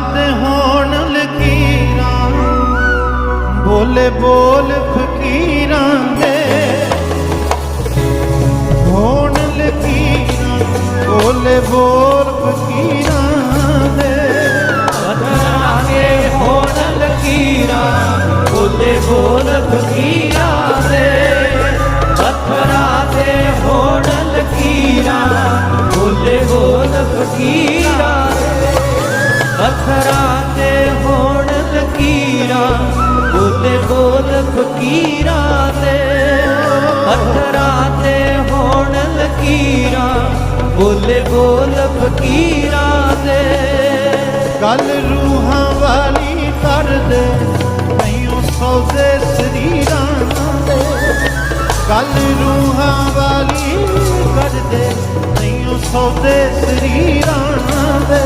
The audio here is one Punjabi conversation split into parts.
ਤੇ ਹੋਣ ਲਕੀਰਾਂ ਬੋਲੇ ਬੋਲ ਫਕੀਰਾਂ। ਬੋਲੇ ਬੋਲ ਫਕੀਰਾਂ ਦੇ ਪੱਥਰਾਂ ਤੇ ਹੋਣ ਲਕੀਰਾਂ। ਬੋਲੇ ਬੋਲ ਫਕੀਰਾਂ ਦੇ ਗੱਲ ਰੂਹਾਂ ਵਾਲੀ ਕਰਦੇ ਨਹੀਂ ਉਹ ਸੌਦੇ ਸਰੀਰਾਂ ਦੇ। ਗੱਲ ਰੂਹਾਂ ਵਾਲੀ ਕਰਦੇ ਨਹੀਂ ਉਹ ਸੌਦੇ ਸਰੀਰਾਂ ਦੇ।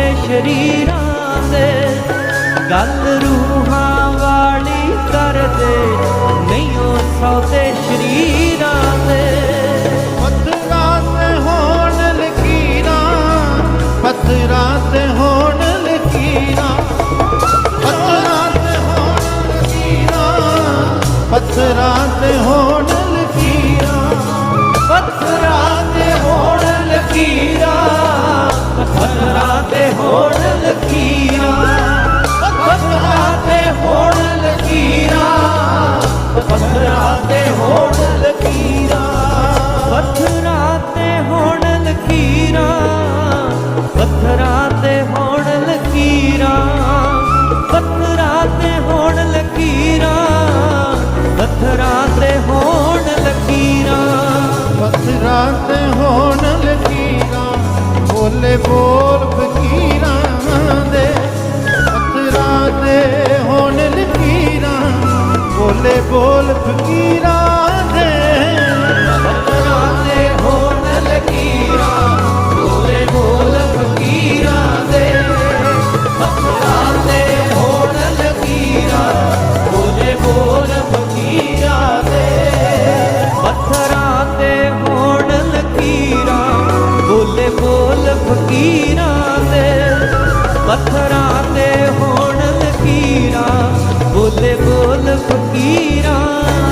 ਸੌਦੇ ਸ਼ਰੀਰਾਂ ਦੇ ਗੱਲ ਰੂਹਾਂ ਵਾਲੀ ਕਰਦੇ ਨਹੀਂ ਉਹ ਸੌਦੇ ਸ਼ਰੀਰਾਂ ਦੇ ਪੱਥਰਾਂ ਤੇ ਹੋਣ ਲਕੀਰਾਂ ਪੱਥਰਾਂ ਤੇ ਹੋਣ ਲਕੀਰਾਂ। ਪੱਥਰਾਂ ਤੇ ਹੋਣ ਲਕੀਰਾਂ ਪੱਥਰਾਂ ਤੇ ਹੋਣ ਪੱਥਰਾਂ ਤੇ ਹੋਣ ਲਕੀਰਾਂ। ਪੱਥਰਾਂ ਤੇ ਹੋਣ ਲਕੀਰਾਂ। ਬੋਲੇ ਬੋਲ ਫਕੀਰਾਂ ਦੇ ਪੱਥਰਾਂ ਤੇ ਹੋਣ ਲਕੀਰਾਂ ਬੋਲੇ ਬੋਲ ਫਕੀਰਾਂ।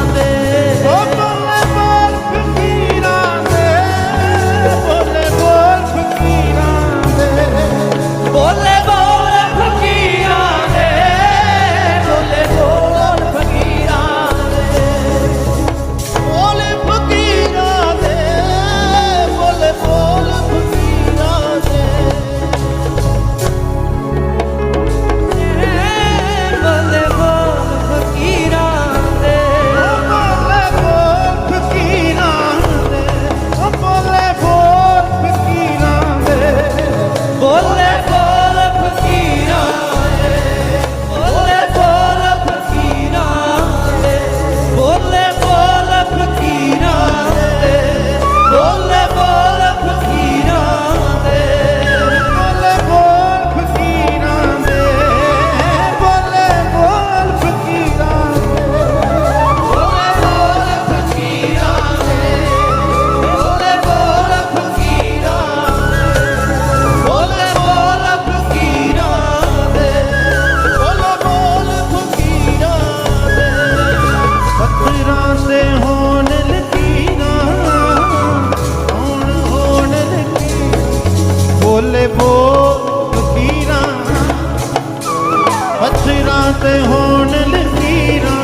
ਤੇ ਹੋਣ ਲਕੀਰਾ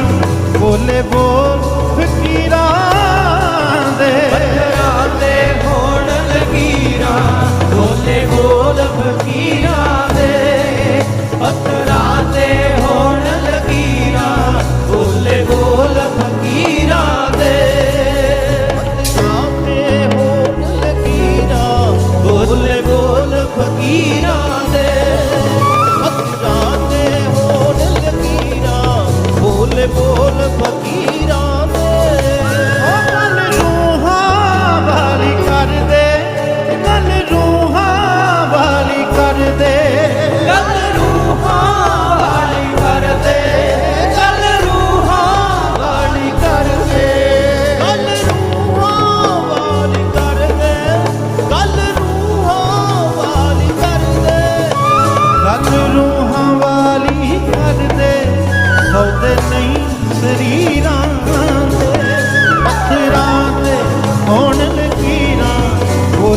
ਬੋਲੇ ਬੋਲ ਫਕੀਰਾ ਦੇ। ਪੱਥਰਾਂ ਤੇ ਹੋਣ ਲਕੀਰਾ ਬੋਲੇ ਬੋਲ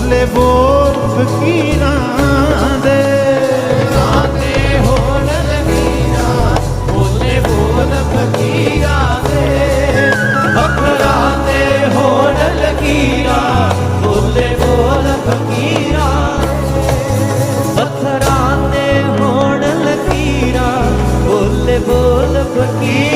ਬੋਲੇ ਬੋਲ ਫਕੀਰਾਂ ਦੇ। ਰਾਤੇ ਹੋਣ ਲਗੀਆਂ ਬੋਲੇ ਬੋਲ ਫਕੀਰਾਂ ਦੇ। ਅੱਖਰਾਂ ਤੇ ਹੋਣ ਲਗੀਆਂ ਬੋਲੇ ਬੋਲ ਫਕੀਰਾਂ ਪੱਥਰਾਂ ਤੇ ਹੋਣ ਲਕੀਰਾਂ, ਬੋਲੇ ਬੋਲ ਫਕੀਰਾਂ